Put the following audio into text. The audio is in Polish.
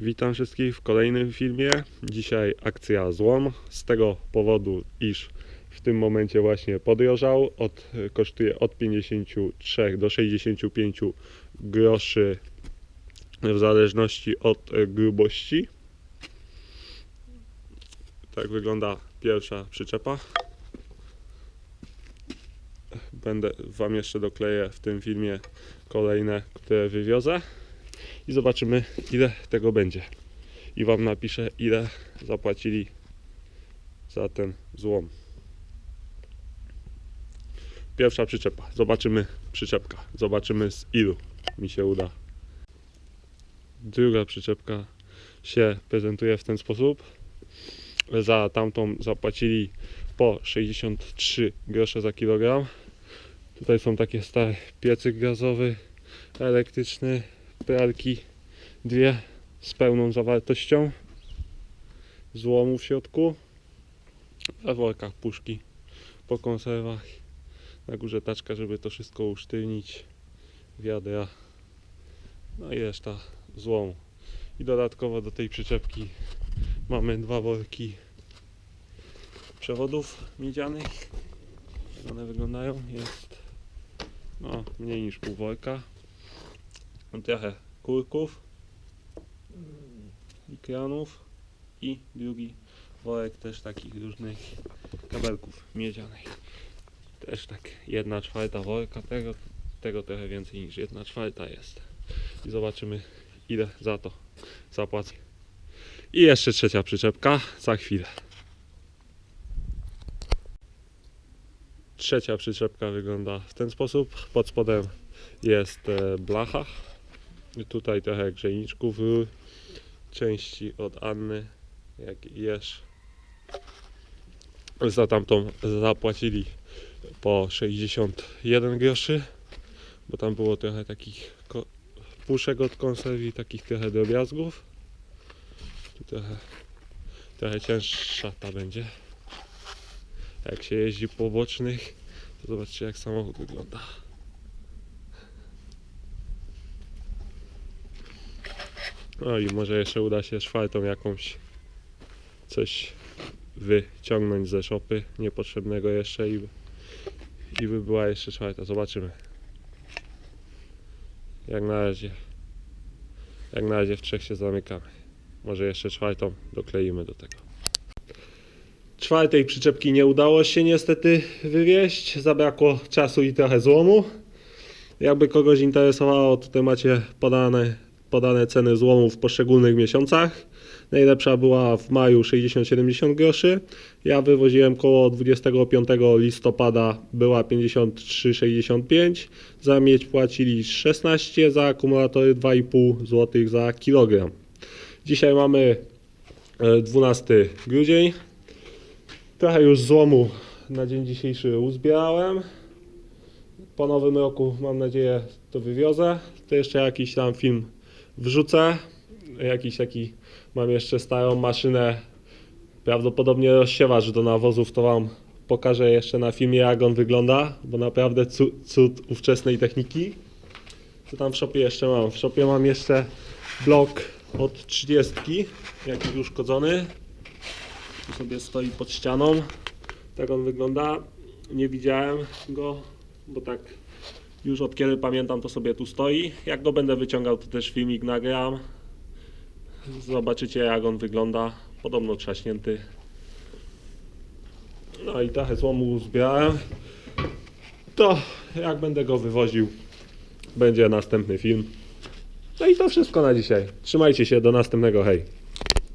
Witam wszystkich w kolejnym filmie. Dzisiaj akcja złom. Z tego powodu, iż w tym momencie właśnie podrożał. Od, kosztuje od 53 do 65 groszy w zależności od e, grubości. Tak wygląda pierwsza przyczepa. Będę Wam jeszcze dokleję w tym filmie kolejne, które wywiozę i zobaczymy ile tego będzie. I Wam napiszę ile zapłacili za ten złom. Pierwsza przyczepa. Zobaczymy przyczepka. Zobaczymy z ilu mi się uda. Druga przyczepka się prezentuje w ten sposób. Za tamtą zapłacili po 63 grosze za kilogram. Tutaj są takie stare piecyk gazowy, elektryczny, pralki dwie z pełną zawartością złomu w środku we workach puszki po konserwach. Na górze taczka, żeby to wszystko usztywnić wiadra no i reszta złomu i dodatkowo do tej przyczepki mamy dwa worki przewodów miedzianych. Jak one wyglądają? Jest no mniej niż pół worka Mam trochę kurków i kranów i drugi worek też takich różnych kabelków miedzianych. Też tak jedna czwarta worka tego, tego trochę więcej niż jedna czwarta jest. I zobaczymy ile za to zapłacę. I jeszcze trzecia przyczepka za chwilę. Trzecia przyczepka wygląda w ten sposób. Pod spodem jest e, blacha. I Tutaj trochę grzejniczków, części od Anny, jak i jesz. Za tamtą zapłacili po 61 groszy, bo tam było trochę takich puszek od konserwy, takich trochę drobiazgów. Tu trochę, trochę cięższa ta będzie. Jak się jeździ po bocznych, to zobaczcie jak samochód wygląda. No i może jeszcze uda się czwartą jakąś coś wyciągnąć ze szopy niepotrzebnego jeszcze i, i by była jeszcze czwarta. Zobaczymy. Jak na razie jak na razie w trzech się zamykamy. Może jeszcze czwartą dokleimy do tego. Czwartej przyczepki nie udało się niestety wywieźć. Zabrakło czasu i trochę złomu. Jakby kogoś interesowało, to macie podane podane ceny złomu w poszczególnych miesiącach. Najlepsza była w maju 60-70 groszy. Ja wywoziłem koło 25 listopada była 53,65. Za miedź płacili 16, za akumulatory 2,5 zł za kilogram. Dzisiaj mamy e, 12 grudzień. Trochę już złomu na dzień dzisiejszy uzbierałem. Po nowym roku mam nadzieję to wywiozę. To jeszcze jakiś tam film wrzucę. Jakiś taki mam jeszcze starą maszynę. Prawdopodobnie rozsiewacz do nawozów, to wam pokażę jeszcze na filmie jak on wygląda, bo naprawdę cud, cud ówczesnej techniki. Co tam w shopie jeszcze mam? W shopie mam jeszcze blok od 30, jakiś uszkodzony. Tu sobie stoi pod ścianą. Tak on wygląda. Nie widziałem go, bo tak już od kiedy pamiętam, to sobie tu stoi. Jak go będę wyciągał, to też filmik nagram. Zobaczycie, jak on wygląda. Podobno trzaśnięty. No i trochę złomu zbierałem. To jak będę go wywoził, będzie następny film. No i to wszystko na dzisiaj. Trzymajcie się, do następnego, hej.